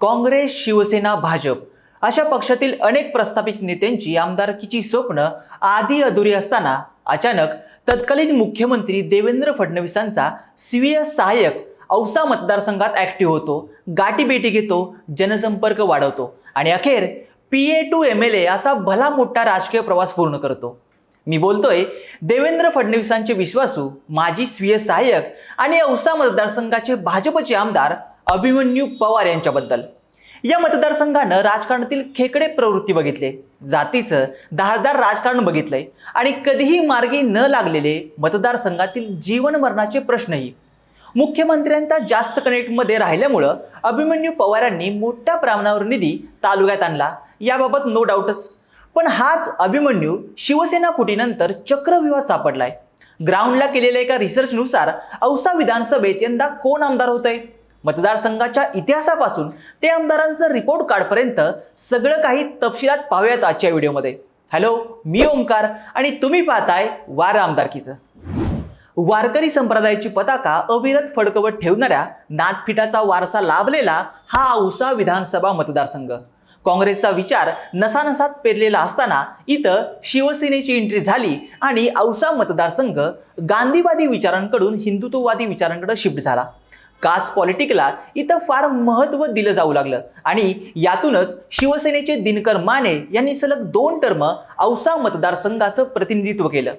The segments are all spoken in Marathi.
काँग्रेस शिवसेना भाजप अशा पक्षातील अनेक प्रस्थापित नेत्यांची आमदारकीची स्वप्न आधी अधुरी असताना अचानक तत्कालीन मुख्यमंत्री देवेंद्र फडणवीसांचा स्वीय सहाय्यक औसा मतदारसंघात ॲक्टिव्ह होतो गाठीबेटी घेतो जनसंपर्क वाढवतो आणि अखेर P A to M L A असा भला मोठा राजकीय प्रवास पूर्ण करतो. मी बोलतोय देवेंद्र फडणवीसांचे विश्वासू माजी स्वीय सहाय्यक आणि औसा मतदारसंघाचे भाजपचे आमदार अभिमन्यू पवार यांच्याबद्दल. या मतदारसंघानं राजकारणातील खेकडे प्रवृत्ती बघितले. जातीचं धारदार राजकारण बघितलंय. आणि कधीही मार्गी न लागलेले मतदारसंघातील जीवन मरणाचे प्रश्नही. मुख्यमंत्र्यांचा जास्त कनेक्टमध्ये राहिल्यामुळं अभिमन्यू पवारांनी मोठ्या प्रमाणावर निधी तालुक्यात आणला. याबाबत नो डाऊटच पण हाच अभिमन्यू शिवसेना फुटीनंतर चक्रव्यूहात सापडलाय. ग्राउंडला केलेल्या एका रिसर्चनुसार औसा विधानसभेत यंदा कोण आमदार होतंय? मतदारसंघाच्या इतिहासापासून ते आमदारांचं रिपोर्ट कार्डपर्यंत सगळं काही तपशिलात पाहूयात आजच्या व्हिडिओमध्ये. हॅलो मी ओंकार आणि तुम्ही पाहताय वार आमदारकीचं. वारकरी संप्रदायाची पताका अविरत फडकवत ठेवणाऱ्या नाटफिटाचा वारसा लाभलेला हा औसा विधानसभा मतदारसंघ. काँग्रेसचा विचार नसानसात पेरलेला असताना इथं शिवसेनेची एंट्री झाली आणि औसा मतदारसंघ गांधीवादी विचारांकडून हिंदुत्ववादी विचारांकडे शिफ्ट झाला. कास्ट पॉलिटिकला इथं फार महत्त्व दिलं जाऊ लागलं. आणि यातूनच शिवसेनेचे दिनकर माने यांनी सलग दोन टर्म औसा मतदारसंघाचं प्रतिनिधित्व केलं.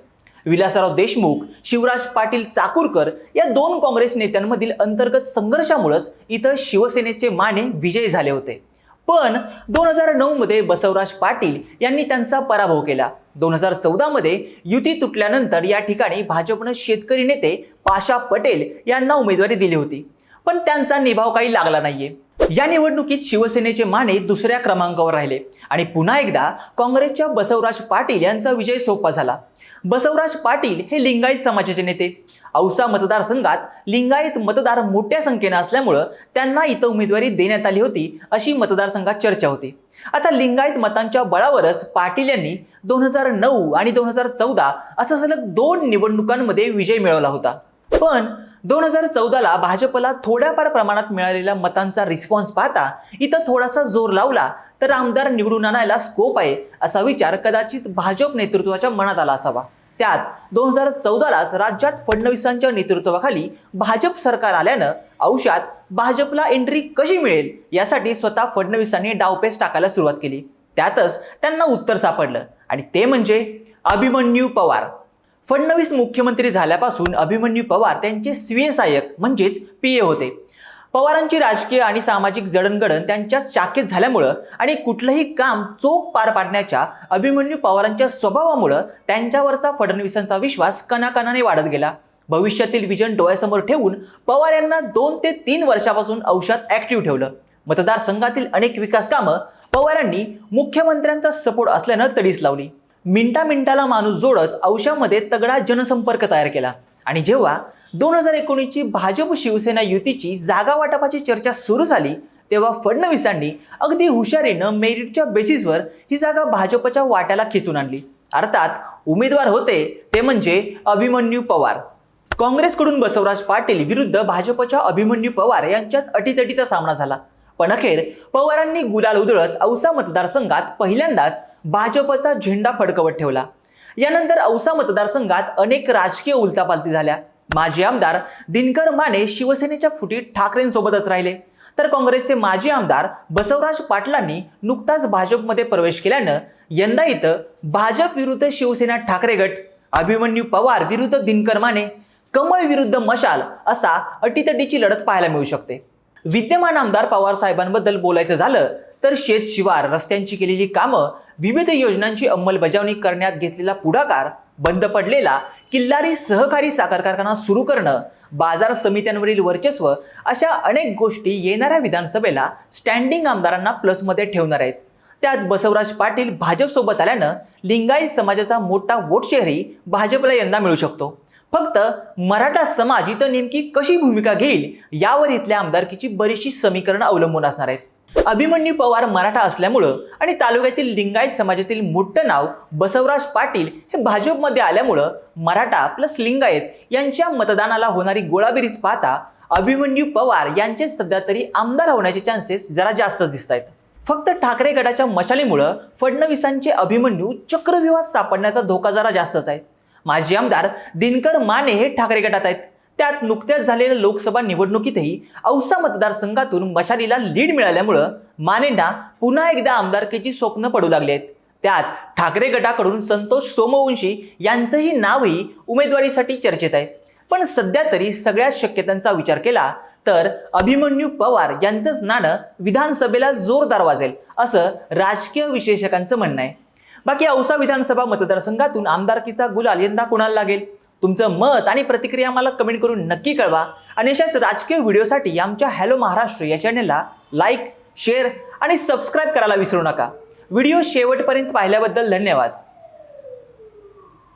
विलासराव देशमुख शिवराज पाटील चाकूरकर या दोन काँग्रेस नेत्यांमधील अंतर्गत संघर्षामुळेच इथं शिवसेनेचे माने विजयी झाले होते. पण दोन हजार नऊमध्ये बसवराज पाटील यांनी त्यांचा पराभव केला. दोन हजार चौदामध्ये युती तुटल्यानंतर या ठिकाणी भाजपनं शेतकरी नेते पाशा पटेल यांना उमेदवारी दिली होती. पण त्यांचा निभाव काही लागला नाहीये. या निवडणुकीत शिवसेनेचे माने दुसऱ्या क्रमांकावर राहिले. आणि पुन्हा एकदा काँग्रेसच्या बसवराज पाटील यांचा विजय सोपा झाला. बसवराज पाटील हे लिंगायत समाजाचे नेते. औसा मतदारसंघात लिंगायत मतदार मोठ्या संख्येनं असल्यामुळं त्यांना इथं उमेदवारी देण्यात आली होती अशी मतदारसंघात चर्चा होती. आता लिंगायत मतांच्या बळावरच पाटील यांनी दोन हजार नऊ आणि दोन हजार चौदा असं सलग दोन निवडणुकांमध्ये विजय मिळवला होता. पण दोन हजार चौदाला भाजपला थोड्याफार प्रमाणात मिळालेल्या मतांचा रिस्पॉन्स पाहता इथं थोडासा जोर लावला तर आमदार निवडून आणायला स्कोप आहे असा विचार कदाचित भाजप नेतृत्वाच्या मनात आला असावा. त्यात दोन हजार चौदालाच राज्यात फडणवीसांच्या नेतृत्वाखाली भाजप सरकार आल्यानं औषात भाजपला एंट्री कशी मिळेल यासाठी स्वतः फडणवीसांनी डावपेच टाकायला सुरुवात केली. त्यातच त्यांना उत्तर सापडलं आणि ते म्हणजे अभिमन्यू पवार. फडणवीस मुख्यमंत्री झाल्यापासून अभिमन्यू पवार त्यांचे स्वीय सहाय्यक म्हणजेच पी ए होते. पवारांची राजकीय आणि सामाजिक जडणघडण त्यांच्या शाखेत झाल्यामुळं आणि कुठलंही काम चोख पार पाडण्याच्या अभिमन्यू पवारांच्या स्वभावामुळं त्यांच्यावरचा फडणवीसांचा विश्वास कणाकणाने वाढत गेला. भविष्यातील विजन डोळ्यासमोर ठेवून पवार यांना दोन ते तीन वर्षापासून औषध ऍक्टिव्ह ठेवलं. मतदारसंघातील अनेक विकास कामं पवारांनी मुख्यमंत्र्यांचा सपोर्ट असल्यानं तडीस लावली. मिनिटा माणूस जोडत औषामध्ये तगडा जनसंपर्क तयार केला. आणि जेव्हा दोन हजार एकोणीसची भाजप शिवसेना युतीची जागा वाटपाची चर्चा सुरू झाली तेव्हा फडणवीसांनी अगदी हुशारीनं मेरिटच्या बेसिसवर ही जागा भाजपच्या वाट्याला खेचून आणली. अर्थात उमेदवार होते ते म्हणजे अभिमन्यू पवार. काँग्रेसकडून बसवराज पाटील विरुद्ध भाजपच्या अभिमन्यू पवार यांच्यात अटीतटीचा सामना झाला. पण अखेर पवारांनी गुलाल उधळत औसा मतदारसंघात पहिल्यांदाच भाजपचा झेंडा फडकवत ठेवला. यानंतर औसा मतदारसंघात अनेक राजकीय उलतापालती झाल्या. माजी आमदार दिनकर माने शिवसेनेच्या फुटीत ठाकरेंसोबतच राहिले. तर काँग्रेसचे माजी आमदार बसवराज पाटलांनी नुकताच भाजपमध्ये प्रवेश केल्यानं यंदा इथं भाजप विरुद्ध शिवसेना ठाकरे गट अभिमन्यू पवार विरुद्ध दिनकर माने कमळ विरुद्ध मशाल असा अटीतटीची लढत पाहायला मिळू शकते. विद्यमान आमदार पवार साहेबांबद्दल बोलायचं झालं तर शेत शिवार रस्त्यांची केलेली कामं विविध योजनांची अंमलबजावणी करण्यात घेतलेला पुढाकार बंद पडलेला किल्लारी सहकारी साखर कारखाना सुरू करणं बाजार समित्यांवरील वर्चस्व अशा अनेक गोष्टी येणाऱ्या विधानसभेला स्टँडिंग आमदारांना प्लसमध्ये ठेवणार आहेत. त्यात बसवराज पाटील भाजपसोबत आल्यानं लिंगायत समाजाचा मोठा वोट शेअरही भाजपला यंदा मिळू शकतो. फक्त मराठा समाज इथं नेमकी कशी भूमिका घेईल यावर इथल्या आमदारकीची बरीचशी समीकरणं अवलंबून असणार आहेत. अभिमन्यू पवार मराठा असल्यामुळं आणि तालुक्यातील लिंगायत समाजातील मोठं नाव बसवराज पाटील हे भाजपमध्ये आल्यामुळं मराठा प्लस लिंगायत यांच्या मतदानाला होणारी गोळाबेरीज पाहता अभिमन्यू पवार यांचे सध्या तरी आमदार होण्याचे चान्सेस जरा जास्त दिसत आहेत. फक्त ठाकरे गटाच्या मशालीमुळं फडणवीसांचे अभिमन्यू चक्रव्यूहात सापडण्याचा धोका जरा जास्तच आहे. माजी आमदार दिनकर माने हे ठाकरे गटात आहेत. त्यात नुकत्याच झालेल्या लोकसभा निवडणुकीतही औसा मतदारसंघातून मशालीला लीड मिळाल्यामुळं मानेंना पुन्हा एकदा आमदारकीची स्वप्न पडू लागली आहेत. त्यात ठाकरे गटाकडून संतोष सोमवंशी यांचंही नावही उमेदवारीसाठी चर्चेत आहे. पण सध्या तरी सगळ्या शक्यतांचा विचार केला तर अभिमन्यू पवार यांचंच नाणं विधानसभेला जोरदार वाजेल असं राजकीय विश्लेषकांचं म्हणणं आहे. बाकी औसा विधानसभा मतदारसंघातून आमदारकीचा गुलाल यंदा कोणाला लागेल? तुमचं मत आणि प्रतिक्रिया मला कमेंट करून नक्की कळवा. आणि अशाच राजकीय व्हिडिओसाठी आमच्या हॅलो महाराष्ट्र या चॅनेलला लाईक शेअर आणि सबस्क्राईब करायला विसरू नका. व्हिडिओ शेवटपर्यंत पाहिल्याबद्दल धन्यवाद.